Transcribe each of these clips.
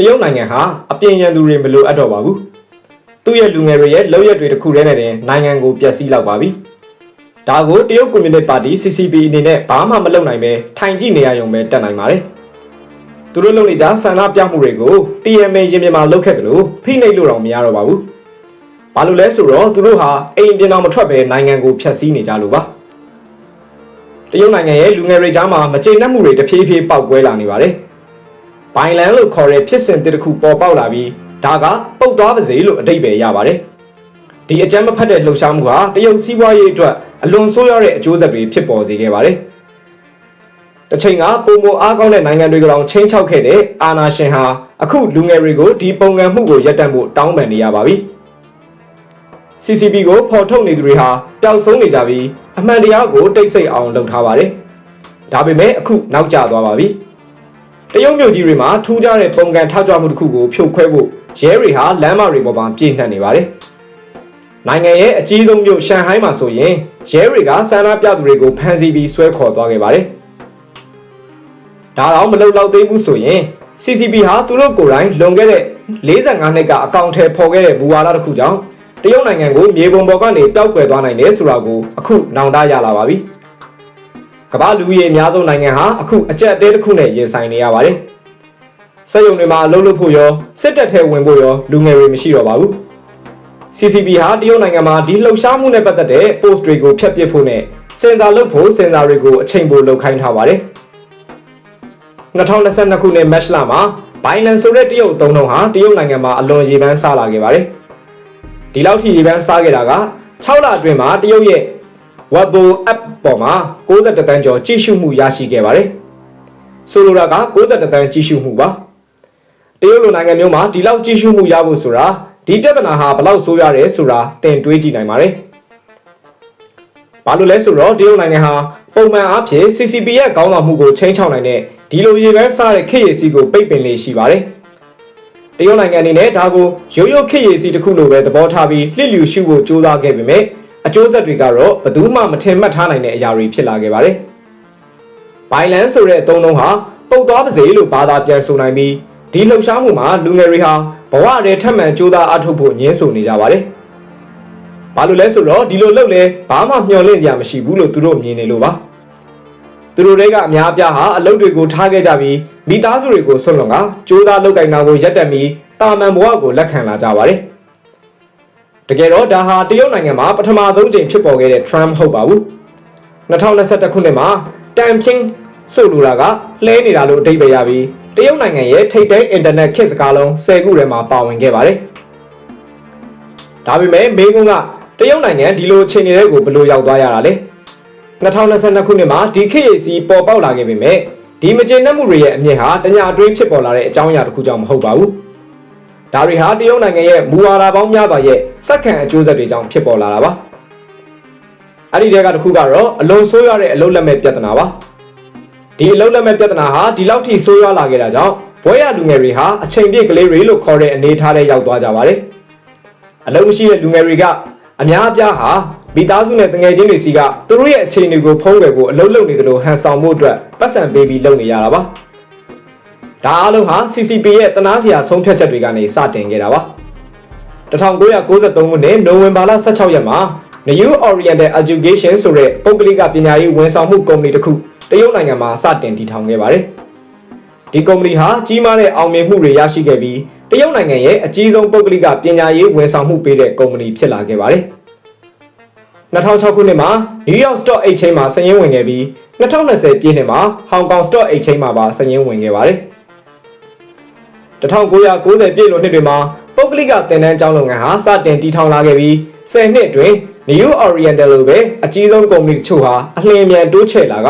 တရုတ်နိုင်ငံဟာအပြင်ရန်သူတွေမလိုအပ်တော့ပါဘူးသူ့ရဲ့လူငယ်တွေရဲ့လောက်ရက်တွေတစ်ခုတည်းနဲ့တင်နိုင်ငံကိုပျက်စီးလောက်ပါပြီဒါကိုတရုတ်ကွန်မြူနတီပါတီ CCP အနေနဲ့ဘာမှမလုပ်နိုင်ပဲထိုင်ကြည့်နေရရုံပဲတက်နိုင်ပါတယ်သူတို့လုပ်နေကြဆန္ဒပြမှုတွေကို TMA ရင်ပြင်မှာလုပ်ခဲ့တယ်လို့ဖိနှိပ်လို့တော့မရတော့ပါဘူးဘာလို့လဲဆိုတော့သူတို့ဟာအိမ်ပြင်တော်မထွက်ပဲနိုင်ငံကိုဖျက်ဆီးနေကြလို့ပါတရုတ်နိုင်ငံရဲ့လူငယ်တွေကြားမှာမကျေနပ်မှုတွေတဖြည်းဖြည်းပေါက်ကွဲလာနေပါတယ် ဘိုင်လန်လို့ခေါ်တဲ့ဖြစ်စဉ်တစ်ခုပေါ်ပေါက်လာပြီးဒါကပုတ်သွားပါစေလို့အတိတ်ပဲရပါတယ်ဒီအကြမ်းမဖက်တဲ့လှုပ်ရှားမှုဟာတရုတ်စီးပွားရေးအတွက်အလွန်ဆိုးရွားတဲ့အကျိုးဆက်တွေဖြစ်ပေါ်စေခဲ့ပါတယ်။တစ်ချိန်ကပုံမအားကောင်းတဲ့နိုင်ငံတွေကတောင်ချင်းချောက်ခဲ့တဲ့အာနာရှင်ဟာအခုလူငယ်တွေကိုဒီပုံကံမှုကိုရပ်တန့်ဖို့တောင်းပန်နေရပါပြီ။ CCP ကိုဖော်ထုတ်နေသူတွေဟာပျောက်ဆုံးနေကြပြီးအမှန်တရားကိုတိတ်ဆိတ်အောင်လုပ်ထားပါတယ်။ဒါပေမဲ့အခုနောက်ကျသွားပါပြီ။ တရုတ်မြို့ကြီးတွေမှာထူးခြားတဲ့ပုံကံထောက်ကြမှုတစ်ခုကိုဖြုတ်ခွဲဖို့ရဲတွေဟာလမ်းမတွေပေါ်မှာပြည့်နှက်နေပါတယ်။နိုင်ငံရဲ့အကြီးဆုံးမြို့ရှန်ဟိုင်းမှာဆိုရင်ရဲတွေကဆန္ဒပြသူတွေကိုဖမ်းဆီးပြီးဆွဲခေါ်သွားခဲ့ပါတယ်။ဒါတော့မလုံလောက်သေးဘူးဆိုရင် CCP ဟာသူတို့ကိုယ်တိုင်လွန်ခဲ့တဲ့45နှစ်ကအကောင့်ထဲပေါ်ခဲ့တဲ့ဘူဝါဒတစ်ခုကြောင့်တရုတ်နိုင်ငံကိုမြေပုံပေါ်ကနေတောက်ကွယ်သွားနိုင်တယ်ဆိုတာကိုအခုနောင်တရလာပါပြီ။ ကမ္ဘာလူကြီးအများဆုံးနိုင်ငံဟာအခုအကြက်တဲတစ်ခုနဲ့ရင်ဆိုင်နေရပါတယ်။စက်ရုံတွေမှာအလုပ်လုပ်ဖို့ရောစစ်တပ်ထဲဝင်ဖို့ရောလူငယ်တွေမရှိတော့ပါဘူး။ CCP ဟာတရုတ်နိုင်ငံမှာဒီလှုပ်ရှားမှုနဲ့ပတ်သက်တဲ့ post တွေကိုဖျက်ပစ်ဖို့နဲ့စင်တာလုပ်ဖို့စင်တာတွေကိုအချိန်ပိုလုပ်ခိုင်းထားပါတယ်။2022ခုနှစ်မတ်လမှာ Binance ဆိုတဲ့တရုတ်အသုံးနှုန်းဟာတရုတ်နိုင်ငံမှာအလွန်ရေပန်းစားလာခဲ့ပါတယ်။ဒီလောက်ထိရေပန်းစားခဲ့တာက6လအတွင်းမှာတရုတ်ရဲ့ Weibo app ပေါ်မှာ62တန်းကျော်ကြည့်ရှုမှုရရှိခဲ့ပါတယ်။ဆိုလိုတာက62တန်းကြည့်ရှုမှုပါ။တရုတ်လိုနိုင်ငံမျိုးမှာဒီလောက်ကြည့်ရှုမှုရဖို့ဆိုတာဒီပြဿနာဟာဘလောက်ဆိုးရတယ်ဆိုတာသင်တွေးကြည့်နိုင်ပါတယ်။ဘာလို့လဲဆိုတော့တရုတ်နိုင်ငံဟာပုံမှန်အားဖြင့် CCP ရဲ့ကောင်းဆောင်မှုကိုချိန်ချောက်နိုင်တဲ့ဒီလိုရေပန်းစားတဲ့ခေတ်ရည်စီကိုပိတ်ပင်လေးရှိပါတယ်။တရုတ်နိုင်ငံအနေနဲ့ဒါကိုရိုးရိုးခေတ်ရည်စီတစ်ခုလိုပဲသဘောထားပြီးလှစ်လျူရှုဖို့ကြိုးစားခဲ့ပေမဲ့ အကျိုးဆက်တွေကတော့ဘယ်သူမှမထင်မှတ်ထားနိုင်တဲ့အရာတွေဖြစ်လာခဲ့ပါတယ်။ဘိုင်လန်ဆိုတဲ့အသုံးအနှုန်းဟာပုတ်သွားပါစေလို့ဘာသာပြန်ဆိုနိုင်ပြီးဒီလှုပ်ရှားမှုမှာလူငယ်တွေဟာဘဝရဲထက်မှန်ကြိုးစားအထောက်ဖို့ညှင်းဆိုနေကြပါတယ်။ဘာလို့လဲဆိုတော့ဒီလိုလုပ်လဲဘာမှမျှော်လင့်ကြမရှိဘူးလို့သူတို့မြင်နေလို့ပါ။သူတို့တွေကအများအပြားဟာအလုပ်တွေကိုထားခဲ့ကြပြီးမိသားစုတွေကိုဆွန့်လွတ်ကကြိုးစားလုပ်ကင်တာကိုရပ်တန့်ပြီးတာမန်ဘဝကိုလက်ခံလာကြပါတယ်။ တကယ်တော့ဒါဟာတရုတ်နိုင်ငံမှာပထမဆုံးချိန်ဖြစ်ပေါ်ခဲ့တဲ့ Trump ဟုတ်ပါဘူး။2021ခုနှစ်မှာတန်ဖြင်းဆိုလိုတာကလှဲနေတာလို့အဓိပ္ပာယ်ရပြီးတရုတ်နိုင်ငံရဲ့ထိပ်တန်းအင်တာနက်ခေတ်စကားလုံး10ခုထဲမှာပါဝင်ခဲ့ပါတယ်။ဒါပေမဲ့မေကွန်းကတရုတ်နိုင်ငံဒီလိုအခြေအနေတွေကိုဘယ်လိုရောက်သွားရတာလဲ2022ခုနှစ်မှာဒီခေတ်ရည်စီပေါ်ပေါက်လာခဲ့ပေမဲ့ဒီမကျေနပ်မှုတွေရဲ့အမြင့်ဟာတညာအတွင်းဖြစ်ပေါ်လာတဲ့အကြောင်းအရာတစ်ခုကြောင့်မဟုတ်ပါဘူး။ ဒါတွေဟာတရုတ်နိုင်ငံရဲ့မူဝါဒပေါင်းများစွာရဲ့စက္ကန့်အကျိုးဆက်တွေကြောင့်ဖြစ်ပေါ်လာတာပါ။အဲ့ဒီတဲကတစ်ခုကတော့အလွန်ဆိုးရွားတဲ့အလုတ်လက်မဲ့ပြဿနာပါ။ဒီအလုတ်လက်မဲ့ပြဿနာဟာဒီလောက်ထိဆိုးရွားလာခဲ့တာကြောင့်ဘွဲရလူငယ်တွေဟာအချိန်ပြည့်ကလေးတွေလို့ခေါ်တဲ့အနေအထားတွေရောက်သွားကြပါတယ်။အလုံးမရှိတဲ့လူငယ်တွေကအများအပြားဟာမိသားစုနဲ့တငယ်ချင်းတွေစီကသူတို့ရဲ့အခြေအနေကိုဖုံးကွယ်ဖို့အလုပ်လုပ်နေသလိုဟန်ဆောင်မှုအတွက်ပတ်စံပေးပြီးလုပ်နေရတာပါ ဒါအားလုံးဟာ CCP ရဲ့တနာစရာဆုံးဖြတ်ချက်တွေကနေစတင်ခဲ့တာပါ1993ခုနှစ်နိုဝင်ဘာလ16ရက်မှာ New Oriental Education ဆိုတဲ့ပုဂ္ဂလိကပညာရေးဝန်ဆောင်မှုကုမ္ပဏီတစ်ခုတရုတ်နိုင်ငံမှာစတင်တည်ထောင်ခဲ့ပါတယ်ဒီကုမ္ပဏီဟာကြီးမားတဲ့အောင်မြင်မှုတွေရရှိခဲ့ပြီးတရုတ်နိုင်ငံရဲ့အကြီးဆုံးပုဂ္ဂလိကပညာရေးဝန်ဆောင်မှုပေးတဲ့ကုမ္ပဏီဖြစ်လာခဲ့ပါတယ်။2006ခုနှစ်မှာ New York Stock Exchange မှာစာရင်းဝင်ခဲ့ပြီး2020ပြည့်နှစ်မှာ Hong Kong Stock Exchange မှာပါစာရင်းဝင်ခဲ့ပါတယ်။ 1990ပြည့်လွန်နှစ်တွေမှာပုဂ္ဂလိကသင်တန်းကျောင်းလုပ်ငန်းဟာစတင်တည်ထောင်လာခဲ့ပြီး10နှစ်အတွင်း New Oriental လိုပဲအကြီးဆုံးကုမ္ပဏီတချို့ဟာအလျင်အမြန်တိုးချဲ့လာက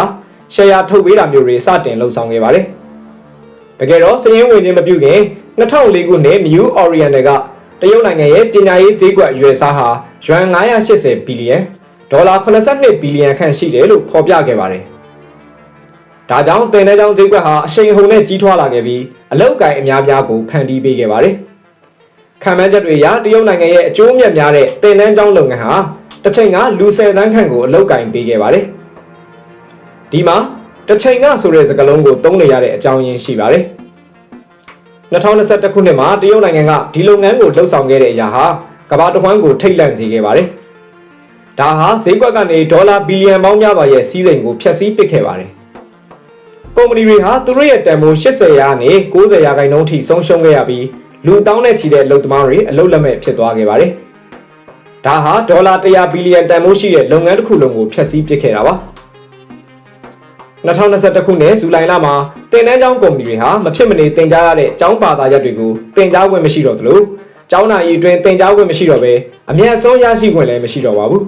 ရှယ်ယာထုတ်ပေးတာမျိုးတွေစတင်လှုပ်ဆောင်ခဲ့ပါတယ်။တကယ်တော့စည်ရင်းဝင်ခြင်းမပြုခင်2004ခုနှစ် New Oriental ကတရုတ်နိုင်ငံရဲ့ပညာရေးဈေးကွက်ရွယ်စားဟာယွမ်980ဘီလီယံဒေါ်လာ82ဘီလီယံခန့်ရှိတယ်လို့ဖော်ပြခဲ့ပါတယ်။ ဒါကြောင့်တင်တဲ့ကြောင့်ဈေးကွက်ဟာအရှိန်ဟုန်နဲ့ကြီးထွားလာခဲ့ပြီးအလောက်ကိုင်အများပြားကိုဖန်တီးပေးခဲ့ပါတယ်။ခံမှန်းချက်တွေအရတရုတ်နိုင်ငံရဲ့အကျိုးမြတ်များတဲ့တင်တန်းကျောင်းလုပ်ငန်းဟာတစ်ချိန်ကလူ၁၀တန်းခန့်ကိုအလောက်ကင်ပေးခဲ့ပါတယ်။ဒီမှာတစ်ချိန်ကဆိုတဲ့စကားလုံးကိုသုံးနေရတဲ့အကြောင်းရင်းရှိပါတယ်2021ခုနှစ်မှာတရုတ်နိုင်ငံကဒီလုပ်ငန်းကိုလှုပ်ဆောင်ခဲ့တဲ့အရာဟာကမ္ဘာတစ်ဝန်းကိုထိတ်လန့်စေခဲ့ပါတယ်။ဒါဟာဈေးကွက်ကနေဒေါ်လာဘီလီယံပေါင်းများစွာရဲ့စီးစိမ်ကိုဖျက်ဆီးပစ်ခဲ့ပါတယ်။ ကုမ္ပဏီတွေဟာသူတို့ရဲ့တန်ဖိုး80ရာကနေ90ရာခိုင်နှုန်းထိဆုံးရှုံးခဲ့ရပြီးလူတောင်းနဲ့ချီတဲ့လုပ်သမားတွေအလုပ်လက်မဲ့ဖြစ်သွားခဲ့ပါတယ်။ဒါဟာဒေါ်လာ100ဘီလီယံတန်ဖိုးရှိတဲ့လုပ်ငန်းတစ်ခုလုံးကိုဖျက်ဆီးပစ်ခဲ့တာပါ။2021ခုနှစ်ဇူလိုင်လမှာတင်တန်းကျောင်းကုမ္ပဏီတွေဟာမဖြစ်မနေတင် जा ရတဲ့ကျောင်းပါတာရက်တွေကိုတင် जा ခွင့်မရှိတော့သလိုကျောင်းနာရီအတွင်းတင် जा ခွင့်မရှိတော့ဘဲအမြတ်အဆုံးရရှိခွင့်လည်းမရှိတော့ပါဘူး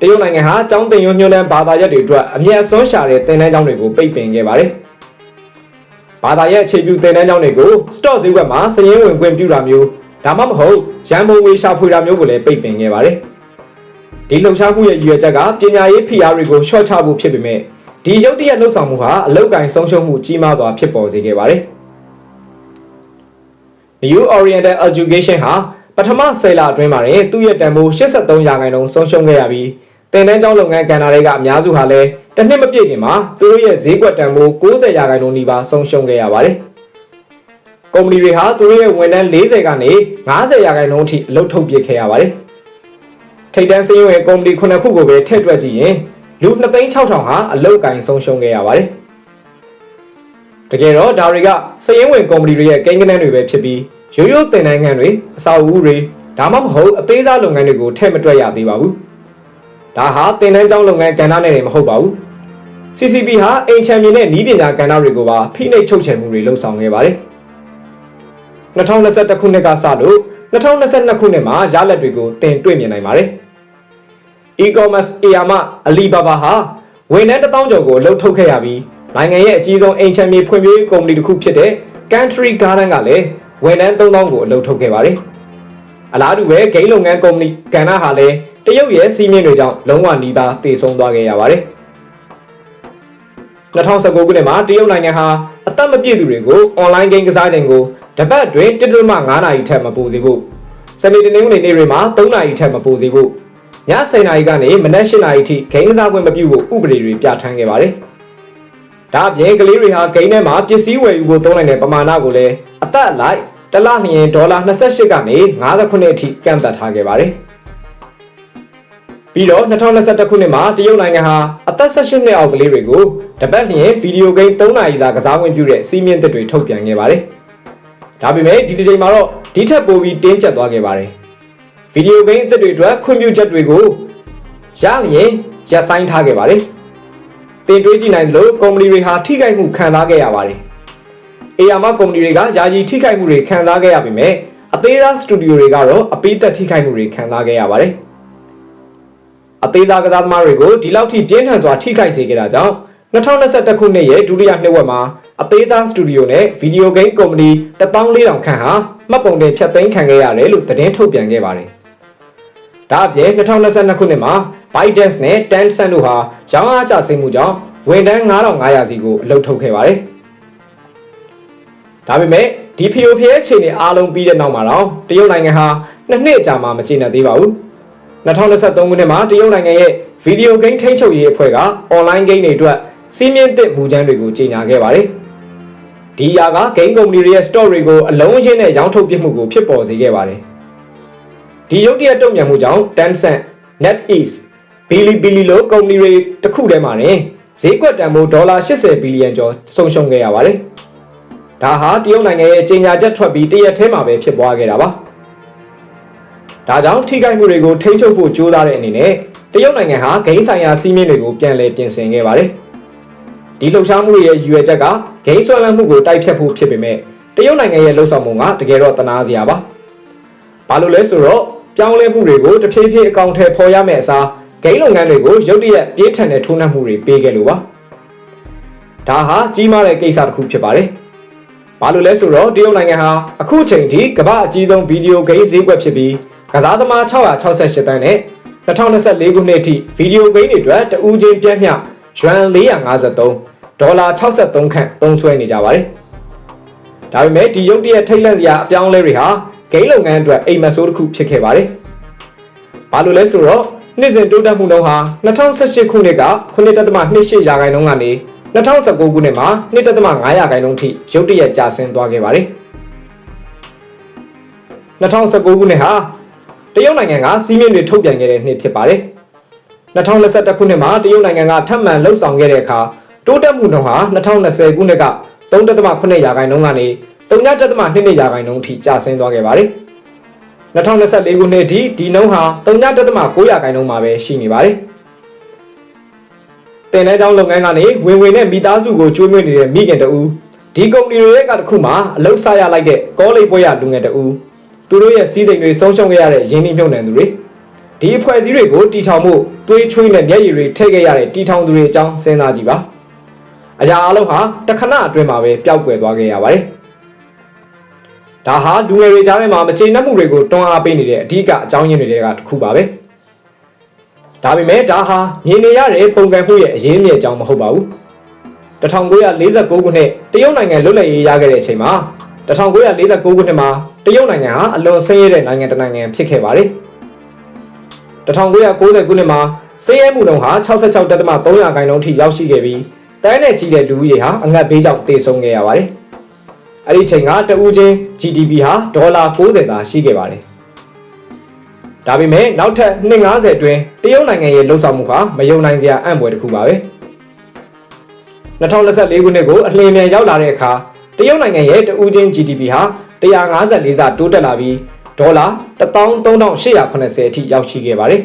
တရုတ်နိုင်ငံဟာကျောင်းတင်ရွညွှန်းတန်းဘာသာရက်တွေအတွက်အမြတ်အဆုံးရှာတဲ့တင်တန်းကျောင်းတွေကိုပိတ်ပင်ခဲ့ပါတယ်ဘာသာရက်အခြေပြုတင်တန်းကျောင်းတွေကို stock ဈေးကွက်မှာစည်ရင်းဝင်ခွင့်ပြုတာမျိုးဒါမှမဟုတ်ရန်ပုံငွေရှာဖွေတာမျိုးကိုလည်းပိတ်ပင်ခဲ့ပါတယ်ဒီလှုပ်ရှားမှုရဲ့ရည်ရွယ်ချက်ကပညာရေးဖိအားတွေကိုရှော့ချဖို့ဖြစ်ပေမဲ့ဒီရုပ်တရက်လှုပ်ဆောင်မှုဟာအလောက်ကင်ဆုံးရှုံးမှုကြီးမားစွာဖြစ်ပေါ်စေခဲ့ပါတယ်။ New Oriental Education ဟာပထမ10လအတွင်းမှာတင်သူ့ရဲ့တန်ဖိုး83ရာခိုင်နှုန်းဆုံးရှုံးခဲ့ရပြီး တင်တန်းကျောင်းလုပ်ငန်းကဏ္ဍတွေကအများစုဟာလည်းတစ်နှစ်မပြည့်ခင်မှာသူတို့ရဲ့ဈေးကွက်တန်ဖိုး90ရာခိုင်နှုန်းနီးပါးဆုံးရှုံးခဲ့ရပါတယ်။ကုမ္ပဏီတွေဟာသူတို့ရဲ့ဝန်ထမ်း40ကနေ90ရာခိုင်နှုန်းအထိအလုပ်ထုတ်ပစ်ခဲ့ရပါတယ်။ထိပ်တန်းစည်းရုံးရဲ့ကုမ္ပဏီ9ခုကိုပဲထည့်တွက်ကြည့်ရင်လူ2,600ဟာအလုတ်ကင်ဆုံးရှုံးခဲ့ရပါတယ်။တကယ်တော့ဒါတွေကစည်ရင်းဝင်ကုမ္ပဏီတွေရဲ့ကိန်းဂဏန်းတွေပဲဖြစ်ပြီးရိုးရိုးတင်နိုင်ငံတွေအစာအုပ်တွေဒါမှမဟုတ်အသေးစားလုပ်ငန်းတွေကိုထည့်မတွက်ရသေးပါဘူး။ ဒါဟာတင်တန်းကျောင်းလုပ်ငန်းကဏ္ဍနဲ့တွေမဟုတ်ပါဘူး။ CCP ဟာအိမ်ချမ်းမြေနဲ့နီးပညာကဏ္ဍတွေကိုပါဖိနှိပ်ချုပ်ချယ်မှုတွေလှုံ့ဆော်ခဲ့ပါတယ်။2021ခုနှစ်ကစလို့2022ခုနှစ်မှာရလဒ်တွေကိုတင်တွေ့မြင်နိုင်ပါတယ်။ e-commerce အရာမ Alibaba ဟာဝန်ထမ်းတစ်ပေါင်းကျော်ကိုအလုပ်ထုတ်ခဲ့ရပြီးနိုင်ငံရဲ့အကြီးဆုံးအိမ်ချမ်းမြေဖွံ့ဖြိုးရေးကုမ္ပဏီတစ်ခုဖြစ်တဲ့ Country Garden ကလည်းဝန်ထမ်း3000ကိုအလုပ်ထုတ်ခဲ့ပါတယ်။အလားတူပဲဂိမ်းလုပ်ငန်းကုမ္ပဏီကဏ္ဍဟာလည်း တရုတ်ရဲ့စီးမြင့်တွေကြောင့်လုံးဝနီးပါးတည်ဆုံသွားခဲ့ရပါတယ်။2019ခုနှစ်မှာတရုတ်နိုင်ငံဟာအသက်မပြည့်သူတွေကို online game ကစားခြင်းကိုတပတ်အတွင်း1.5နာရီထက်မပိုစေဖို့စနေတနင်္ဂနွေနေ့တွေမှာ3နာရီထက်မပိုစေဖို့ည10:00နာရီကနေမနက်8:00နာရီထိဂိမ်းကစားခွင့်မပြုဖို့ဥပဒေတွေပြဋ္ဌာန်းခဲ့ပါတယ်။ဒါအပြင်ကလေးတွေဟာဂိမ်းထဲမှာပစ္စည်းဝယ်ယူဖို့သုံးနိုင်တဲ့ပမာဏကိုလည်းအသက်အလိုက်တစ်လနှင်ဒေါ်လာ28ကနေ59အထိကန့်သတ်ထားခဲ့ပါတယ်။ ပြီးတော့2021ခုနှစ်မှာတရုတ်နိုင်ငံဟာအသက်18နှစ်အောက်ကလေးတွေကိုတပတ်လျင်ဗီဒီယိုဂိမ်း3နာရီသာကစားခွင့်ပြုတဲ့စီးမြင့်သစ်တွေထုတ်ပြန်ခဲ့ပါတယ်။ဒါပေမဲ့ဒီတစ်ချိန်မှာတော့ဒီထက်ပိုပြီးတင်းကျပ်သွားခဲ့ပါတယ်။ဗီဒီယိုဂိမ်းအသစ်တွေအတွက်ခွင့်ပြုချက်တွေကိုရလျင်ရပ်ဆိုင်းထားခဲ့ပါတယ်။တင်တွေးကြည့်နိုင်လို့ကုမ္ပဏီတွေဟာထိခိုက်မှုခံစားခဲ့ရပါတယ်။အေယာမကုမ္ပဏီတွေကယာယီထိခိုက်မှုတွေခံစားခဲ့ရပေမဲ့အသေးစားစတူဒီယိုတွေကတော့အပိသက်ထိခိုက်မှုတွေခံစားခဲ့ရပါတယ်။ အသေးစားကစားသမားတွေကိုဒီလောက်ထိပြင်းထန်စွာထိခိုက်စေခဲ့တာကြောင့်2021ခုနှစ်ရဲ့ဒုတိယနှစ်ဝက်မှာအသေးသားစတူဒီယိုနဲ့ဗီဒီယိုဂိမ်းကုမ္ပဏီ14000ခန့်ဟာမှတ်ပုံတင်ဖြတ်သိမ်းခံခဲ့ရတယ်လို့သတင်းထုတ်ပြန်ခဲ့ပါတယ်။ဒါအပြင်2022ခုနှစ်မှာ ByteDance နဲ့ Tencent တို့ဟာရောင်းအားကျဆင်းမှုကြောင့်ဝန်ထမ်း9500စီကိုအလုပ်ထုတ်ခဲ့ပါတယ်။ဒါပေမဲ့ဒီဖီယိုဖျဲအခြေအနေအားလုံးပြီးတဲ့နောက်မှာတော့တရုတ်နိုင်ငံဟာနှစ်နှစ်ကြာမှမကျေနပ်သေးပါဘူး။ 2023ခုနှစ်မှာတရုတ်နိုင်ငံရဲ့ဗီဒီယိုဂိမ်းထိန်းချုပ်ရေးအဖွဲ့ကအွန်လိုင်းဂိမ်းတွေအတွက်စီးမြင့်သစ်မူကြမ်းတွေကိုကြေညာခဲ့ပါတယ်။ဒီအရာကဂိမ်းကုမ္ပဏီတွေရဲ့ store တွေကိုအလုံးအရင်းနဲ့ရောင်းထုတ်ပစ်မှုကိုဖြစ်ပေါ်စေခဲ့ပါတယ်။ဒီရုပ်တရက်တုံ့ပြန်မှုကြောင့် Tencent, NetEase, Bilibili လိုကုမ္ပဏီတွေတစ်ခုတည်းမှာနေဈေးကွက်တန်ဖိုးဒေါ်လာ80ဘီလီယံကျော်ဆုံးရှုံးခဲ့ရပါတယ်။ဒါဟာတရုတ်နိုင်ငံရဲ့ကြေညာချက်ထွက်ပြီးတရက်ထဲမှာပဲဖြစ်ပွားခဲ့တာပါ။ ဒါကြောင့်ထိခိုက်မှုတွေကိုထိန်းချုပ်ဖို့ကြိုးစားတဲ့အနေနဲ့တရုတ်နိုင်ငံဟာဂိမ်းဆိုင်ရာစီးမြင့်တွေကိုပြန်လည်ပြင်ဆင်ခဲ့ပါတယ်။ဒီလှုပ်ရှားမှုရဲ့ရည်ရွယ်ချက်ကဂိမ်းဆွဲလန်းမှုကိုတိုက်ဖြတ်ဖို့ဖြစ်ပေမဲ့တရုတ်နိုင်ငံရဲ့လှုပ်ဆောင်မှုကတကယ်တော့တနာစရာပါ။ဘာလို့လဲဆိုတော့ပြောင်းလဲမှုတွေကိုတဖြည်းဖြည်းအကောင့်ထဲပေါ်ရမယ့်အစားဂိမ်းလုပ်ငန်းတွေကိုရုတ်တရက်ပြေးထန်တဲ့ထိုးနှက်မှုတွေပေးခဲ့လို့ပါ။ဒါဟာကြီးမားတဲ့ကိစ္စတစ်ခုဖြစ်ပါတယ်။ဘာလို့လဲဆိုတော့တရုတ်နိုင်ငံဟာအခုချိန်ထိကမ္ဘာအကြီးဆုံးဗီဒီယိုဂိမ်းဈေးကွက်ဖြစ်ပြီး ကစားသမား668တန်းနဲ့2024ခုနှစ်အထိဗီဒီယိုဂိမ်းတွေအတွက်တဦးချင်းပြည့်မျှယွမ်453ဒေါ်လာ63ခန့်သုံးစွဲနေကြပါတယ်။ဒါပေမဲ့ဒီရုပ်တရက်ထိတ်လန့်စရာအပြောင်းလဲတွေဟာဂိမ်းလုပ်ငန်းအတွက်အိမ်မက်ဆိုးတစ်ခုဖြစ်ခဲ့ပါတယ်။ဘာလို့လဲဆိုတော့နှစ်စဉ်တိုးတက်မှုနှုန်းဟာ2018ခုနှစ်က9.28ရာခိုင်နှုန်းကနေ2019ခုနှစ်မှာ2.5ရာခိုင်နှုန်းထိရုတ်တရက်ကျဆင်းသွားခဲ့ပါတယ်2019ခုနှစ်ဟာ တရုတ်နိုင်ငံကစီးမြင့်တွေထုတ်ပြန်ခဲ့တဲ့နှစ်ဖြစ်ပါတယ်2021ခုနှစ်မှာတရုတ်နိုင်ငံကထပ်မံလှုပ်ဆောင်ခဲ့တဲ့အခါတိုးတက်မှုနှုန်းဟာ2020ခုနှစ်က3.8ရာခိုင်နှုန်းကနေ3.2ရာခိုင်နှုန်းထိကျဆင်းသွားခဲ့ပါတယ်2024ခုနှစ်ဒီဒီနှုန်းဟာ3.9ရာခိုင်နှုန်းမှာပဲရှိနေပါတယ်တင်တဲ့ကြောင်းလုပ်ငန်းကနေဝင်ဝင်နဲ့မိသားစုကိုကျွေးမွေးနေတဲ့မိခင်တဦးဒီကုမ္ပဏီတွေရဲ့ကတစ်ခုမှာအလုပ်ဆရလိုက်တဲ့ကောလိပ်ပွဲရလူငယ်တဦး သူတို့ရဲ့စီးစိမ်တွေဆုံးရှုံးခဲ့ရတဲ့ရင်းနှီးမြှုပ်နှံသူတွေဒီအဖွဲ့အစည်းတွေကိုတီထောင်မှုသွေးချွေးနဲ့မျက်ရည်တွေထည့်ခဲ့ရတဲ့တီထောင်သူတွေအကြောင်းစဉ်းစားကြည့်ပါအရာအလုံးဟာတခဏအတွင်းမှာပဲပျောက်ကွယ်သွားခဲ့ရပါတယ်ဒါဟာလူငယ်တွေကြားထဲမှာမကျေနပ်မှုတွေကိုတွန်းအားပေးနေတဲ့အဓိကအကြောင်းရင်းတွေကတစ်ခုပါပဲဒါပေမဲ့ဒါဟာမြင်နေရတဲ့ပုံကံမှုရဲ့အရင်းအမြစ်အကြောင်းမဟုတ်ပါဘူး1949ခုနှစ်တရုတ်နိုင်ငံလွတ်လပ်ရေးရခဲ့တဲ့အချိန်မှာ 1949ခုနှစ်မှာတရုတ်နိုင်ငံဟာအလွန်ဆင်းရဲတဲ့နိုင်ငံတစ်နိုင်ငံဖြစ်ခဲ့ပါတယ်1990ခုနှစ်မှာဆင်းရဲမှုနှုန်းဟာ66.3ရာခိုင်နှုန်းထိရောက်ရှိခဲ့ပြီးတိုင်းနဲ့ကြီးတဲ့လူဦးရေဟာအငတ်ဘေးကြောင့်တေဆုံးခဲ့ရပါတယ်အဲ့ဒီချိန်ကတဦးချင်း GDP ဟာဒေါ်လာ90သာရှိခဲ့ပါတယ်ဒါပေမဲ့နောက်ထပ်250အတွင်းတရုတ်နိုင်ငံရဲ့လှုပ်ဆောင်မှုဟာမယုံနိုင်စရာအံ့ဖွယ်တစ်ခုပါပဲ2024ခုနှစ်ကိုအလင်းမြန်ရောက်လာတဲ့အခါ တရုတ်နိုင်ငံရဲ့တဦးချင်း GDP ဟာ154စာတိုးတက်လာပြီးဒေါ်လာ13880အထိရောက်ရှိခဲ့ပါတယ်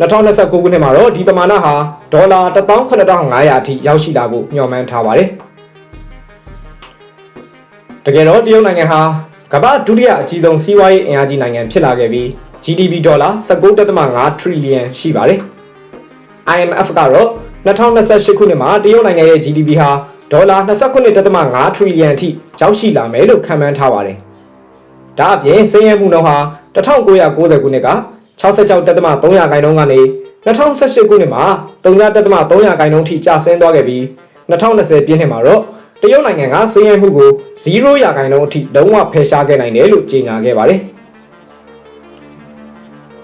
2029ခုနှစ်မှာတော့ဒီပမာဏဟာဒေါ်လာ18500အထိရောက်ရှိလာဖို့မျှော်မှန်းထားပါတယ်တကယ်တော့တရုတ်နိုင်ငံဟာကမ္ဘာဒုတိယအကြီးဆုံးစီးပွားရေးအင်အားကြီးနိုင်ငံဖြစ်လာခဲ့ပြီး GDP ဒေါ်လာ19.5 trillion ရှိပါတယ် IMF ကတော့2028ခုနှစ်မှာတရုတ်နိုင်ငံရဲ့ GDP ဟာ ဒေါ်လာ29.5 trillion အထိရောက်ရှိလာမယ်လို့ခန့်မှန်းထားပါတယ်။ဒါအပြင်စည်ရမှုနှုန်းဟာ1990ခုနှစ်က66.3ရာခိုင်နှုန်းကနေ2018ခုနှစ်မှာ3.3ရာခိုင်နှုန်းထိကျဆင်းသွားခဲ့ပြီး2020ပြည့်နှစ်မှာတော့တရုတ်နိုင်ငံကစည်ရမှုကို0ရာခိုင်နှုန်းအထိလုံးဝဖယ်ရှားခဲ့နိုင်တယ်လို့ကြေညာခဲ့ပါတယ်။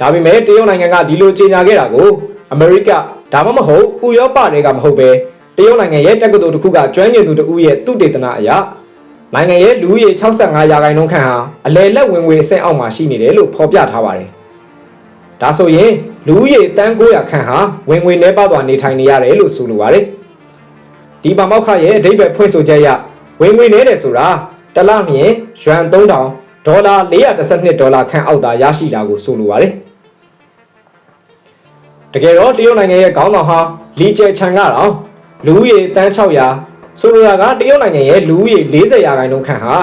ဒါပေမဲ့တရုတ်နိုင်ငံကဒီလိုကြေညာခဲ့တာကိုအမေရိကဒါမှမဟုတ်ဥရောပတွေကမဟုတ်ပဲ တရုတ်နိုင်ငံရဲ့တက္ကသိုလ်တစ်ခုကကျွမ်းကျင်သူတဦးရဲ့သူတေသနာအရနိုင်ငံရဲ့လူဦးရေ65ရာခိုင်နှုန်းခန့်ဟာအလယ်လက်ဝင်ငွေအဆင့်အောက်မှာရှိနေတယ်လို့ဖော်ပြထားပါတယ်။ဒါဆိုရင်လူဦးရေတန်း900ခန့်ဟာဝင်ငွေနှဲပါသွားနေထိုင်နေရတယ်လို့ဆိုလိုပါတယ်။ဒီပါမောက်ခရဲ့အဓိပ္ပာယ်ဖွင့်ဆိုချက်အရဝင်ငွေနှဲတယ်ဆိုတာတစ်လမြင်ယွမ်3000ဒေါ်လာ412ဒေါ်လာခန့်အောက်သာရရှိတာကိုဆိုလိုပါတယ်။တကယ်တော့တရုတ်နိုင်ငံရဲ့ခေါင်းဆောင်ဟာလီကျယ်ချန်ကတော့ လူဦးရေတန်း600ဆိုလိုတာကတရုတ်နိုင်ငံရဲ့လူဦးရေ40ရာခိုင်နှုန်းခန့်ဟာ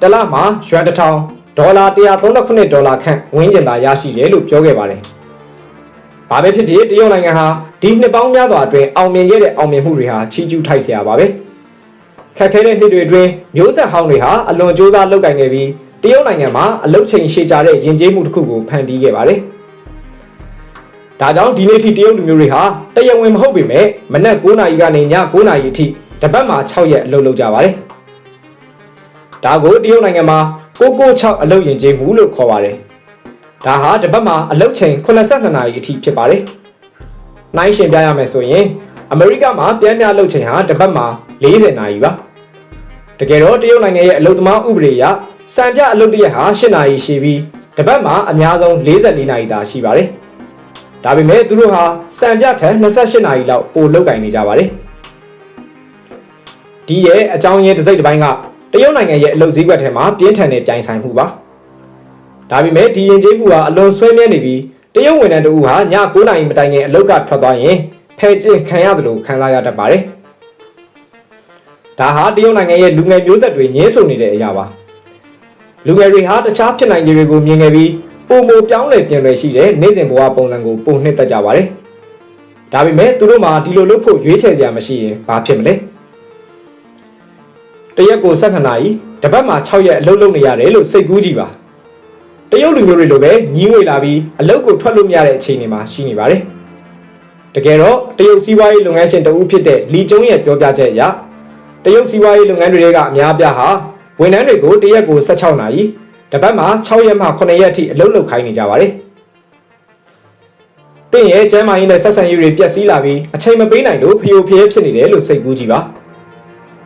တစ်လမှာယွမ်1000ဒေါ်လာ139ဒေါ်လာခန့်ဝန်းကျင်သာရရှိတယ်လို့ပြောခဲ့ပါတယ်။ဘာပဲဖြစ်ဖြစ်တရုတ်နိုင်ငံဟာဒီနှစ်ပေါင်းများစွာအတွင်းအောင်မြင်ခဲ့တဲ့အောင်မြင်မှုတွေဟာချီးကျူးထိုက်စရာပါပဲ။ခက်ခဲတဲ့နှစ်တွေအတွင်းမျိုးဆက်ဟောင်းတွေဟာအလွန်ကြိုးစားလုပ်ကင်ခဲ့ပြီးတရုတ်နိုင်ငံမှာအလုတ်ချိန်ရှည်ကြတဲ့ယဉ်ကျေးမှုတစ်ခုကိုဖန်တီးခဲ့ပါတယ်။ ဒါကြောင့်ဒီနေ့ထိတရုတ်လူမျိုးတွေဟာတရားဝင်မဟုတ်ပေမဲ့မနက်9နာရီကနေည9နာရီအထိတပတ်မှာ6ရက်အလုပ်လုပ်ကြပါတယ်။ဒါကိုတရုတ်နိုင်ငံမှာ996အလုပ်ရင်ကျေးမှုလို့ခေါ်ပါတယ်။ဒါဟာတပတ်မှာအလုပ်ချိန်82နာရီအထိဖြစ်ပါတယ်။နိုင်ရှင်ပြရမယ်ဆိုရင်အမေရိကမှာပြန်ပြလုပ်ချိန်ဟာတပတ်မှာ40နာရီပါ။တကယ်တော့တရုတ်နိုင်ငံရဲ့အလုပ်သမားဥပဒေအရစံပြအလုပ်တစ်ရက်ဟာ8နာရီရှိပြီးတပတ်မှာအများဆုံး44နာရီသာရှိပါတယ်။ ဒါပေမဲ့သူတို့ဟာစံပြထက်28နာရီလောက်ပိုလုပ်ကင်နေကြပါတယ်။ဒီရဲ့အကြောင်းရင်းတစ်စိတ်တစ်ပိုင်းကတရုတ်နိုင်ငံရဲ့အလုပ်စည်းကွက်ထဲမှာပြင်းထန်တဲ့ပြိုင်ဆိုင်မှုပါဒါပေမဲ့ဒီရင်ကျေးမှုဟာအလွန်ဆွေးမြဲနေပြီးတရုတ်ဝန်ထမ်းတဦးဟာည9နာရီမတိုင်ခင်အလုပ်ကထွက်သွားရင်ဖယ်ကျင်ခံရတယ်လို့ခံစားရတတ်ပါတယ်ဒါဟာတရုတ်နိုင်ငံရဲ့လူငယ်မျိုးဆက်တွေညှင်းဆုံနေတဲ့အရာပါလူငယ်တွေဟာတခြားဖြစ်နိုင်ခြေတွေကိုမြင်ခဲ့ပြီး ပုံမပြောင်းလဲပြင်လွယ်ရှိတဲ့နေ့စဉ်ဘဝပုံစံကိုပုံနှစ်သက်ကြပါတယ်ဒါပေမဲ့သူတို့မှာဒီလိုလုပ်ဖို့ရွေးချယ်စရာမရှိရင်ဘာဖြစ်မလဲတရက်ကို12နာရီတပတ်မှာ6ရက်အလုပ်လုပ်နေရတယ်လို့စိတ်ကူးကြည့်ပါတရုတ်လူမျိုးတွေလိုပဲညီးငွေလာပြီးအလုပ်ကိုထွက်လို့မရတဲ့အခြေအနေမှာရှိနေပါတယ်တကယ်တော့တရုတ်စီးပွားရေးလုပ်ငန်းရှင်တဦးဖြစ်တဲ့လီကျုံးရဲ့ပြောပြချက်အရတရုတ်စီးပွားရေးလုပ်ငန်းတွေကအများပြားဟာဝန်ထမ်းတွေကိုတရက်ကို16နာရီ တပတ်မှာ6ရက်မှ9ရက်အထိအလုပ်လုပ်ခိုင်းနေကြပါတယ်တင့်ရဲ့ကျမ်းမာရေးနဲ့ဆက်ဆံရေးတွေပျက်စီးလာပြီးအချိန်မပေးနိုင်လို့ဖျို့ဖျဲဖြစ်နေတယ်လို့စိတ်ကူးကြည့်ပါ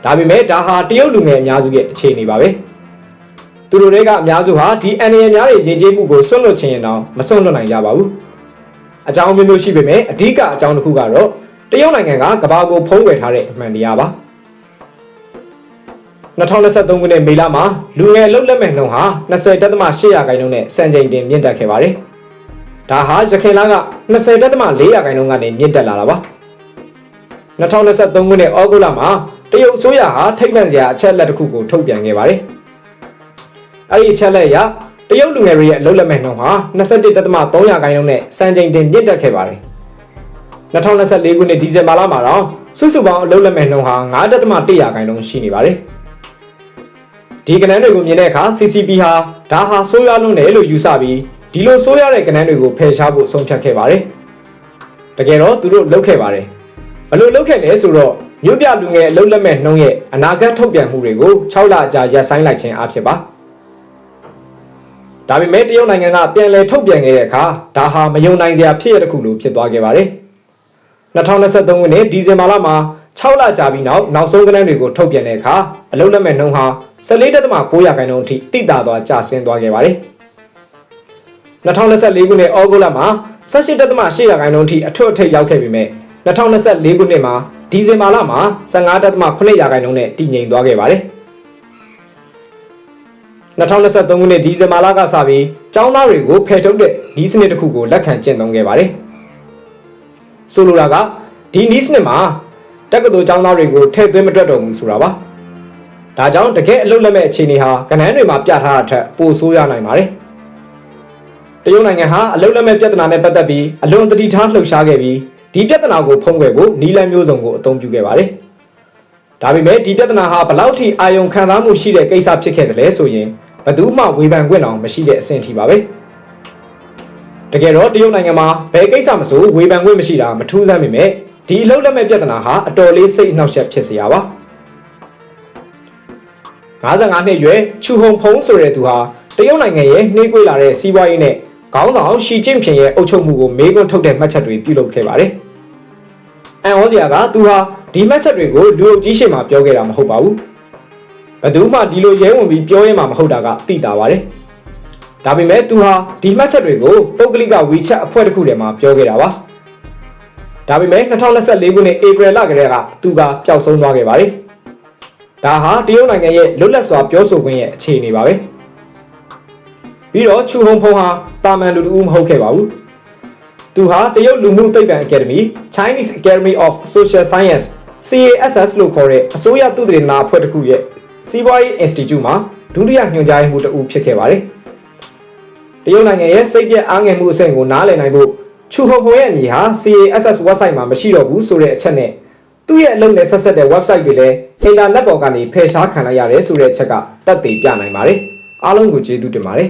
ဒါပေမဲ့ဒါဟာတရုတ်လူငယ်အများစုရဲ့အခြေအနေပါပဲသူတို့တွေကအများစုဟာဒီအန်ရယ်များရဲ့ယဉ်ကျေးမှုကိုစွန့်လွတ်ခြင်းရင်တော့မစွန့်လွတ်နိုင်ကြပါဘူးအကြောင်းမျိုးမျိုးရှိပေမဲ့အဓိကအကြောင်းတစ်ခုကတော့တရုတ်နိုင်ငံကကမ္ဘာကိုဖုံးကွယ်ထားတဲ့အမှန်တရားပါ 2023ခုနှစ်မေလမှာလူငယ်လှုပ်လက်မဲ့နှုန်းဟာ20.8ရာခိုင်နှုန်းနဲ့စံချိန်တင်မြင့်တက်ခဲ့ပါတယ်။ဒါဟာရခိုင်လက20.4ရာခိုင်နှုန်းကနေမြင့်တက်လာတာပါ။2023ခုနှစ်ဩဂုတ်လမှာတရုတ်အစိုးရဟာထိပ်ပန်စရာအချက်လက်တစ်ခုကိုထုတ်ပြန်ခဲ့ပါတယ်။အဲ့ဒီအချက်လက်အရတရုတ်လူငယ်တွေရဲ့လှုပ်လက်မဲ့နှုန်းဟာ21.3ရာခိုင်နှုန်းနဲ့စံချိန်တင်မြင့်တက်ခဲ့ပါတယ်။2024ခုနှစ်ဒီဇင်ဘာလမှာတော့စုစုပေါင်းအလုပ်လက်မဲ့နှုန်းဟာ9.1ရာခိုင်နှုန်းရှိနေပါတယ်။ ဒီကဏ္ဍတွေကိုမြင်တဲ့အခါ CCP ဟာဒါဟာဆိုးရွားလွန်းတယ်လို့ယူဆပြီးဒီလိုဆိုးရွားတဲ့ကဏ္ဍတွေကိုဖယ်ရှားဖို့ဆုံးဖြတ်ခဲ့ပါတယ်။တကယ်တော့သူတို့လုပ်ခဲ့ပါတယ်။ဘယ်လိုလုပ်ခဲ့လဲဆိုတော့မြို့ပြလူငယ်အလုပ်လက်မဲ့နှုန်းရဲ့အနာဂတ်ထုတ်ပြန်မှုတွေကို6လအကြာရပ်ဆိုင်းလိုက်ခြင်းအဖြစ်ပါ။ဒါပေမဲ့တရုတ်နိုင်ငံကပြန်လည်ထုတ်ပြန်ခဲ့တဲ့အခါဒါဟာမယုံနိုင်စရာဖြစ်ရတဲ့ခုလိုဖြစ်သွားခဲ့ပါတယ်။2023ခုနှစ်ဒီဇင်ဘာလမှာ 6လကြာပြီးနောက်နောက်ဆုံးကဏ္ဍတွေကိုထုတ်ပြန်တဲ့အခါအလုံးလက်မဲ့နှုန်းဟာ14.9ရာခိုင်နှုန်းအထိတိတာသွားကျဆင်းသွားခဲ့ပါတယ်။2024ခုနှစ်ဩဂုတ်လမှာ18.8ရာခိုင်နှုန်းအထိအထွတ်အထိပ်ရောက်ခဲ့ပေမဲ့2024ခုနှစ်မှာဒီဇင်ဘာလမှာ15.8ရာခိုင်နှုန်းနဲ့တည်ငြိမ်သွားခဲ့ပါတယ်။2023ခုနှစ်ဒီဇင်ဘာလကစပြီးចောင်းသားတွေကိုဖယ်ထုတ်တဲ့ဤစနစ်တစ်ခုကိုလက်ခံကျင့်သုံးခဲ့ပါတယ်။ဆိုလိုတာကဒီဤစနစ်မှာ တက္ကသိုလ်ကျောင်းသားတွေကိုထည့်သွင်းမတွက်တော့ဘူးဆိုတာပါ။ဒါကြောင့်တကယ်အလုပ်လက်မဲ့အခြေအနေဟာကဏ္ဍတွေမှာပြထားတာထက်ပိုဆိုးရနိုင်ပါတယ်။တရုတ်နိုင်ငံဟာအလုပ်လက်မဲ့ပြဿနာနဲ့ပတ်သက်ပြီးအလွန်တတိထားလှုပ်ရှားခဲ့ပြီးဒီပြဿနာကိုဖုံးကွယ်ဖို့နီလန်မျိုးစုံကိုအသုံးပြုခဲ့ပါတယ်။ဒါပေမဲ့ဒီပြဿနာဟာဘလောက်ထိအာယုံခံစားမှုရှိတဲ့ကိစ္စဖြစ်ခဲ့တယ်လဲဆိုရင်ဘယ်သူမှဝေဖန်ခွင့်အောင်မရှိတဲ့အဆင့်ထိပါပဲ။တကယ်တော့တရုတ်နိုင်ငံမှာဘယ်ကိစ္စမဆိုဝေဖန်ခွင့်မရှိတာမထူးဆန်းပေမဲ့ ဒီအလုပ်လက်မဲ့ပြဿနာဟာအတော်လေးစိတ်နှောက်ယှက်ဖြစ်စရာပါ55နှစ်ရွယ်ချူဟုံဖုံးဆိုတဲ့သူဟာတရုတ်နိုင်ငံရဲ့နှေးကွေးလာတဲ့စီးပွားရေးနဲ့ခေါင်းဆောင်ရှီကျင့်ဖျင်ရဲ့အုပ်ချုပ်မှုကိုမေးခွန်းထုတ်တဲ့မှတ်ချက်တွေပြုလုပ်ခဲ့ပါတယ်အန်ဩစရာကသူဟာဒီမှတ်ချက်တွေကိုလူအုပ်ကြီးရှေ့မှာပြောခဲ့တာမဟုတ်ပါဘူးဘယ်သူမှဒီလိုရဲဝင်ပြီးပြောရမှာမဟုတ်တာကသိတာပါတယ်ဒါပေမဲ့သူဟာဒီမှတ်ချက်တွေကိုပုဂ္ဂလိက WeChat အဖွဲ့တစ်ခုထဲမှာပြောခဲ့တာပါ ဒါပေမဲ့2024ခုနှစ်ဧပြီလကတည်းကသူကပျောက်ဆုံးသွားခဲ့ပါတယ်။ဒါဟာတရုတ်နိုင်ငံရဲ့လွတ်လပ်စွာပြောဆိုခွင့်ရဲ့အခြေအနေပါပဲ။ပြီးတော့ချူဟုံဖုံဟာတာမန်လူတူမဟုတ်ခဲ့ပါဘူး။သူဟာတရုတ်လူမှုသိပ္ပံအကယ်ဒမီ Chinese Academy of Social Science CASS လို့ခေါ်တဲ့အစိုးရသုတေသနအဖွဲ့တစ်ခုရဲ့စီးပွားရေး Institute မှာဒုတိယညွှန်ကြားရေးမှူးတဦးဖြစ်ခဲ့ပါတယ်။တရုတ်နိုင်ငံရဲ့စိတ်ပြည့်အားငယ်မှုအဆင့်ကိုနားလည်နိုင်ဖို့ ချူဟိုဟိုရဲ့အမည်ဟာ CASS website မှာမရှိတော့ဘူးဆိုတဲ့အချက်နဲ့သူ့ရဲ့အလုပ်နဲ့ဆက်ဆက်တဲ့ website တွေလည်းအင်တာနက်ပေါ်ကနေဖယ်ရှားခံလိုက်ရတယ်ဆိုတဲ့အချက်ကတက်သေးပြနိုင်ပါတယ်အားလုံးကိုကျေးဇူးတင်ပါတယ်